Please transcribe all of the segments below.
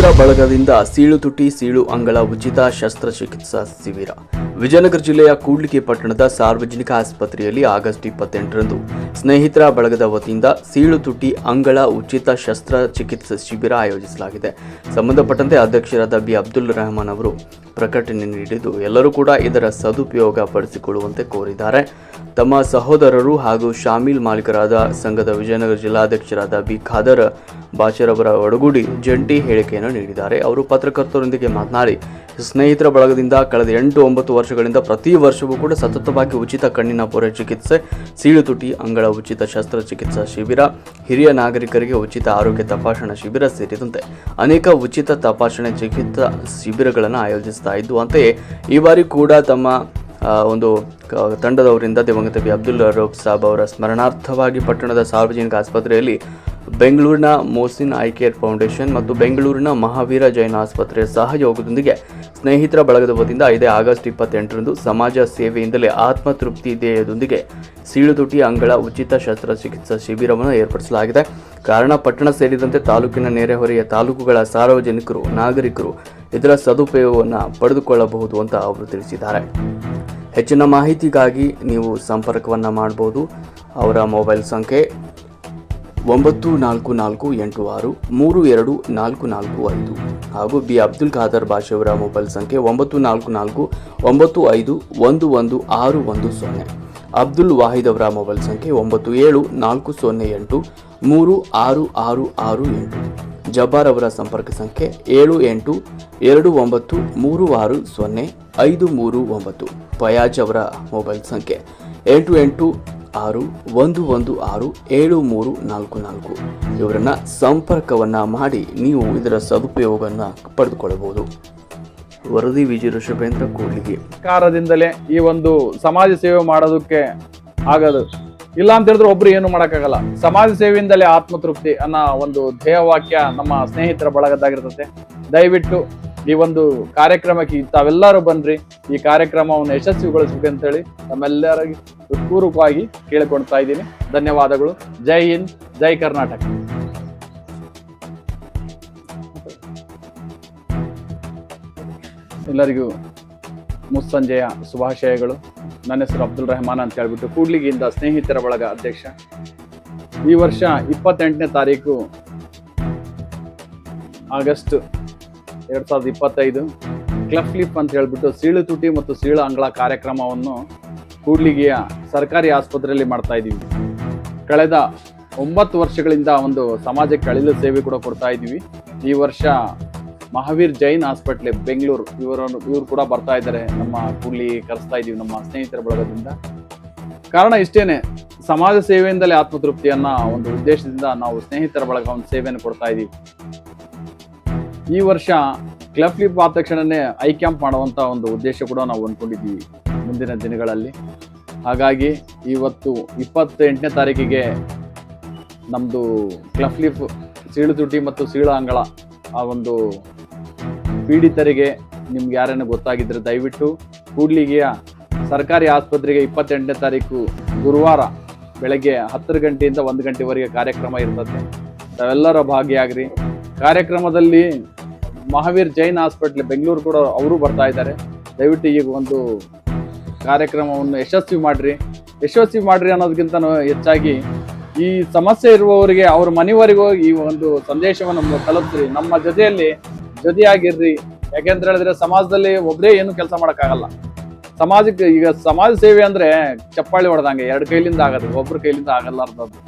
ಸ್ನೇಹಿತರ ಬಳಗದಿಂದ ಸೀಳು ತುಟಿ ಸೀಳು ಅಂಗಳ ಉಚಿತ ಶಸ್ತ್ರಚಿಕಿತ್ಸಾ ಶಿಬಿರ. ವಿಜಯನಗರ ಜಿಲ್ಲೆಯ ಕೂಡ್ಲಿಕೆ ಪಟ್ಟಣದ ಸಾರ್ವಜನಿಕ ಆಸ್ಪತ್ರೆಯಲ್ಲಿ ಆಗಸ್ಟ್ ಇಪ್ಪತ್ತೆಂಟರಂದು ಸ್ನೇಹಿತರ ಬಳಗದ ವತಿಯಿಂದ ಸೀಳು ತುಟಿ ಅಂಗಳ ಉಚಿತ ಶಸ್ತ್ರ ಚಿಕಿತ್ಸೆ ಶಿಬಿರ ಆಯೋಜಿಸಲಾಗಿದೆ. ಸಂಬಂಧಪಟ್ಟಂತೆ ಅಧ್ಯಕ್ಷರಾದ ಬಿ. ಅಬ್ದುಲ್ ರೆಹಮಾನ್ ಅವರು ಪ್ರಕಟಣೆ ನೀಡಿದ್ದು, ಎಲ್ಲರೂ ಕೂಡ ಇದರ ಸದುಪಯೋಗ ಪಡಿಸಿಕೊಳ್ಳುವಂತೆ ಕೋರಿದ್ದಾರೆ. ತಮ್ಮ ಸಹೋದರರು ಹಾಗೂ ಶಾಮೀಲ್ ಮಾಲೀಕರಾದ ಸಂಘದ ವಿಜಯನಗರ ಜಿಲ್ಲಾಧ್ಯಕ್ಷರಾದ ಬಿ. ಖಾದರ್ ಬಾಚರವರ ಒಡಗೂಡಿ ಜಂಟಿ ಹೇಳಿಕೆಯನ್ನು ನೀಡಿದ್ದಾರೆ. ಅವರು ಪತ್ರಕರ್ತರೊಂದಿಗೆ ಮಾತನಾಡಿ ಸ್ನೇಹಿತರ ಬಳಗದಿಂದ ಕಳೆದ ಎಂಟು ಒಂಬತ್ತು ವರ್ಷಗಳಿಂದ ಪ್ರತಿ ವರ್ಷವೂ ಕೂಡ ಸತತವಾಗಿ ಉಚಿತ ಕಣ್ಣಿನ ಪೊರೆ ಚಿಕಿತ್ಸೆ ಸೀಳು ತುಟಿ ಅಂಗಳ ಉಚಿತ ಶಸ್ತ್ರಚಿಕಿತ್ಸಾ ಶಿಬಿರ, ಹಿರಿಯ ನಾಗರಿಕರಿಗೆ ಉಚಿತ ಆರೋಗ್ಯ ತಪಾಸಣಾ ಶಿಬಿರ ಸೇರಿದಂತೆ ಅನೇಕ ಉಚಿತ ತಪಾಸಣೆ ಚಿಕಿತ್ಸಾ ಶಿಬಿರಗಳನ್ನು ಆಯೋಜಿಸ್ತಾ ಇದ್ದು, ಅಂತೆಯೇ ಈ ಬಾರಿ ಕೂಡ ತಮ್ಮ ಒಂದು ತಂಡದವರಿಂದ ದಿವಂಗತ ಬಿ. ಅಬ್ದುಲ್ ರೌಫ್ ಸಾಬ್ ಅವರ ಸ್ಮರಣಾರ್ಥವಾಗಿ ಪಟ್ಟಣದ ಸಾರ್ವಜನಿಕ ಆಸ್ಪತ್ರೆಯಲ್ಲಿ ಬೆಂಗಳೂರಿನ ಮೋಸಿನ್ ಐ ಕೇರ್ ಫೌಂಡೇಶನ್ ಮತ್ತು ಬೆಂಗಳೂರಿನ ಮಹಾವೀರ ಜೈನ ಆಸ್ಪತ್ರೆಯ ಸಹಯೋಗದೊಂದಿಗೆ ಸ್ನೇಹಿತರ ಬಳಗದ ವತಿಯಿಂದ ಇದೇ ಆಗಸ್ಟ್ ಇಪ್ಪತ್ತೆಂಟರಂದು ಸಮಾಜ ಸೇವೆಯಿಂದಲೇ ಆತ್ಮತೃಪ್ತಿ ಧ್ಯೇಯದೊಂದಿಗೆ ಸೀಳುತುಟಿ ಅಂಗಳ ಉಚಿತ ಶಸ್ತ್ರಚಿಕಿತ್ಸಾ ಶಿಬಿರವನ್ನು ಏರ್ಪಡಿಸಲಾಗಿದೆ. ಕಾರಣ, ಪಟ್ಟಣ ಸೇರಿದಂತೆ ತಾಲೂಕಿನ ನೆರೆಹೊರೆಯ ತಾಲೂಕುಗಳ ಸಾರ್ವಜನಿಕರು, ನಾಗರಿಕರು ಇದರ ಸದುಪಯೋಗವನ್ನು ಪಡೆದುಕೊಳ್ಳಬಹುದು ಅಂತ ಅವರು ತಿಳಿಸಿದ್ದಾರೆ. ಹೆಚ್ಚಿನ ಮಾಹಿತಿಗಾಗಿ ನೀವು ಸಂಪರ್ಕವನ್ನು ಮಾಡಬಹುದು ಅವರ ಮೊಬೈಲ್ ಸಂಖ್ಯೆ ಒಂಬತ್ತು ನಾಲ್ಕು ನಾಲ್ಕು ಎಂಟು ಆರು, ಮೂರು ಎರಡು ನಾಲ್ಕು ನಾಲ್ಕು ಐದು. ಹಾಗೂ ಬಿ ಅಬ್ದುಲ್ ಖಾದರ್ ಭಾಷೆಯವರ ಮೊಬೈಲ್ ಸಂಖ್ಯೆ ಒಂಬತ್ತು ನಾಲ್ಕು ನಾಲ್ಕು, ಒಂಬತ್ತು ಐದು, ಒಂದು ಒಂದು ಆರು ಒಂದು ಸೊನ್ನೆ. ಅಬ್ದುಲ್ ವಾಹಿದ್ ಅವರ ಮೊಬೈಲ್ ಸಂಖ್ಯೆ ಒಂಬತ್ತು ಏಳು ನಾಲ್ಕು ಸೊನ್ನೆ ಎಂಟು, ಮೂರು ಆರು ಆರು ಆರು ಎಂಟು. ಜಬ್ಬಾರ್ ಅವರ ಸಂಪರ್ಕ ಸಂಖ್ಯೆ ಏಳು ಎಂಟು, ಎರಡು ಒಂಬತ್ತು, ಮೂರು ಆರು ಸೊನ್ನೆ, ಐದು ಮೂರು ಒಂಬತ್ತು. ಫಯಾಜ್ ಅವರ ಮೊಬೈಲ್ ಸಂಖ್ಯೆ ಎಂಟು ಎಂಟು ಆರು, ಒಂದು ಒಂದು, ಆರು, ಏಳು, ಮೂರು, ನಾಲ್ಕು ನಾಲ್ಕು. ಇವರನ್ನ ಸಂಪರ್ಕವನ್ನ ಮಾಡಿ ನೀವು ಇದರ ಸದುಪಯೋಗವನ್ನು ಪಡೆದುಕೊಳ್ಳಬಹುದು. ವರದಿ ವಿಜಯ ಋಷಭೇಂದ್ರ ಕೂಡಲಿಗೆ. ಕಾರದಿಂದಲೇ ಈ ಒಂದು ಸಮಾಜ ಸೇವೆ ಮಾಡೋದಕ್ಕೆ ಆಗದು. ಇಲ್ಲ ಅಂತ ಹೇಳಿದ್ರೆ ಒಬ್ರು ಏನು ಮಾಡೋಕ್ಕಾಗಲ್ಲ. ಸಮಾಜ ಸೇವೆಯಿಂದಲೇ ಆತ್ಮತೃಪ್ತಿ ಅನ್ನೋ ಒಂದು ಧ್ಯೇಯವಾಕ್ಯ ನಮ್ಮ ಸ್ನೇಹಿತರ ಬಳಗದ್ದಾಗಿರ್ತದೆ ದಯವಿಟ್ಟು ಈ ಒಂದು ಕಾರ್ಯಕ್ರಮಕ್ಕೆ ತಾವೆಲ್ಲರೂ ಬನ್ರಿ ಈ ಕಾರ್ಯಕ್ರಮವನ್ನು ಯಶಸ್ವಿಗೊಳಿಸ್ಬೇಕು ಅಂತೇಳಿ ನಮ್ಮೆಲ್ಲರಿಗೆ ಹೃತ್ಪೂರ್ವಕವಾಗಿ ಕೇಳಿಕೊಳ್ತಾ ಇದ್ದೀನಿ. ಧನ್ಯವಾದಗಳು. ಜೈ ಹಿಂದ್, ಜೈ ಕರ್ನಾಟಕ. ಎಲ್ಲರಿಗೂ ಮುಸ್ಸಂಜೆಯ ಶುಭಾಶಯಗಳು. ನನ್ನ ಹೆಸರು ಅಬ್ದುಲ್ ರೆಹಮಾನ್ ಅಂತ ಹೇಳ್ಬಿಟ್ಟು ಕೂಡ್ಲಿಗಿಂದ ಸ್ನೇಹಿತರ ಬಳಗ ಅಧ್ಯಕ್ಷ. ಈ ವರ್ಷ ಇಪ್ಪತ್ತೆಂಟನೇ ತಾರೀಕು ಆಗಸ್ಟ್ ಎರಡ್ ಸಾವಿರದ ಇಪ್ಪತ್ತೈದು ಕ್ಲಫ್ಲಿಪ್ ಅಂತ ಹೇಳ್ಬಿಟ್ಟು ಸೀಳು ತುಟಿ ಮತ್ತು ಸೀಳು ಅಂಗಳ ಕಾರ್ಯಕ್ರಮವನ್ನು ಕೂಡ್ಲಿಗಿಯ ಸರ್ಕಾರಿ ಆಸ್ಪತ್ರೆಯಲ್ಲಿ ಮಾಡ್ತಾ ಇದ್ದೀವಿ. ಕಳೆದ ಒಂಬತ್ತು ವರ್ಷಗಳಿಂದ ಒಂದು ಸಮಾಜಕ್ಕೆ ಅಳಿಲು ಸೇವೆ ಕೂಡ ಕೊಡ್ತಾ ಇದ್ದೀವಿ. ಈ ವರ್ಷ ಮಹಾವೀರ್ ಜೈನ್ ಹಾಸ್ಪಿಟ್ಲ್ ಬೆಂಗಳೂರು ಇವರನ್ನು ಇವರು ಕೂಡ ಬರ್ತಾ ಇದ್ದಾರೆ. ನಮ್ಮ ಕೂಡ್ಲಿ ಕರೆಸ್ತಾ ಇದ್ದೀವಿ ನಮ್ಮ ಸ್ನೇಹಿತರ ಬಳಗದಿಂದ. ಕಾರಣ ಇಷ್ಟೇನೆ, ಸಮಾಜ ಸೇವೆಯಿಂದಲೇ ಆತ್ಮತೃಪ್ತಿಯನ್ನ ಒಂದು ಉದ್ದೇಶದಿಂದ ನಾವು ಸ್ನೇಹಿತರ ಬಳಗ ಒಂದು ಸೇವೆಯನ್ನು ಕೊಡ್ತಾ ಇದ್ದೀವಿ. ಈ ವರ್ಷ ಕ್ಲಫ್ಲಿಪ್ ಆದ ತಕ್ಷಣನೇ ಐ ಕ್ಯಾಂಪ್ ಮಾಡುವಂಥ ಒಂದು ಉದ್ದೇಶ ಕೂಡ ನಾವು ಅಂದ್ಕೊಂಡಿದ್ದೀವಿ ಮುಂದಿನ ದಿನಗಳಲ್ಲಿ. ಹಾಗಾಗಿ ಇವತ್ತು ಇಪ್ಪತ್ತೆಂಟನೇ ತಾರೀಕಿಗೆ ನಮ್ಮದು ಕ್ಲಫ್ಲಿಪ್ ಸೀಳು ತುಟಿ ಮತ್ತು ಸೀಳ ಅಂಗಳ ಆ ಒಂದು ಪೀಡಿತರಿಗೆ ನಿಮ್ಗೆ ಯಾರೇನು ಗೊತ್ತಾಗಿದ್ರೆ ದಯವಿಟ್ಟು ಕೂಡ್ಲಿಗೆಯ ಸರ್ಕಾರಿ ಆಸ್ಪತ್ರೆಗೆ ಇಪ್ಪತ್ತೆಂಟನೇ ತಾರೀಕು ಗುರುವಾರ ಬೆಳಗ್ಗೆ ಹತ್ತರ ಗಂಟೆಯಿಂದ ಒಂದು ಗಂಟೆವರೆಗೆ ಕಾರ್ಯಕ್ರಮ ಇರ್ತದೆ. ತಾವೆಲ್ಲರ ಭಾಗಿಯಾಗ್ರಿ. ಕಾರ್ಯಕ್ರಮದಲ್ಲಿ ಮಹಾವೀರ್ ಜೈನ್ ಹಾಸ್ಪಿಟ್ಲ್ ಬೆಂಗಳೂರು ಕೂಡ ಅವರು ಬರ್ತಾ ಇದ್ದಾರೆ. ದಯವಿಟ್ಟು ಈಗ ಒಂದು ಕಾರ್ಯಕ್ರಮವನ್ನು ಯಶಸ್ವಿ ಮಾಡ್ರಿ. ಯಶಸ್ವಿ ಮಾಡ್ರಿ ಅನ್ನೋದಕ್ಕಿಂತ ಹೆಚ್ಚಾಗಿ ಈ ಸಮಸ್ಯೆ ಇರುವವರಿಗೆ ಅವ್ರ ಮನೆಯವರೆಗೂ ಈ ಒಂದು ಸಂದೇಶವನ್ನು ತಲುಪಿಸ್ರಿ. ನಮ್ಮ ಜೊತೆಯಲ್ಲಿ ಜೊತೆಯಾಗಿರ್ರಿ. ಯಾಕೆಂತ ಹೇಳಿದ್ರೆ ಸಮಾಜದಲ್ಲಿ ಒಬ್ಬರೇ ಏನು ಕೆಲಸ ಮಾಡೋಕ್ಕಾಗಲ್ಲ. ಸಮಾಜಕ್ಕೆ ಈಗ ಸಮಾಜ ಸೇವೆ ಅಂದರೆ ಚಪ್ಪಾಳಿ ಹೊಡೆದಂಗೆ ಎರಡು ಕೈಲಿಂದ ಆಗೋದು ಒಬ್ಬರ ಕೈಲಿಂದ ಆಗಲ್ಲಾರ್ದದ್ದು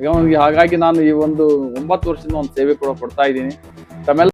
ಈಗ ಹಾಗಾಗಿ ನಾನು ಈ ಒಂದು ಒಂಬತ್ತು ವರ್ಷದಿಂದ ಒಂದು ಸೇವೆ ಕೂಡ ಕೊಡ್ತಾ ಇದ್ದೀನಿ. ತಮ್ಮೆಲ್ಲ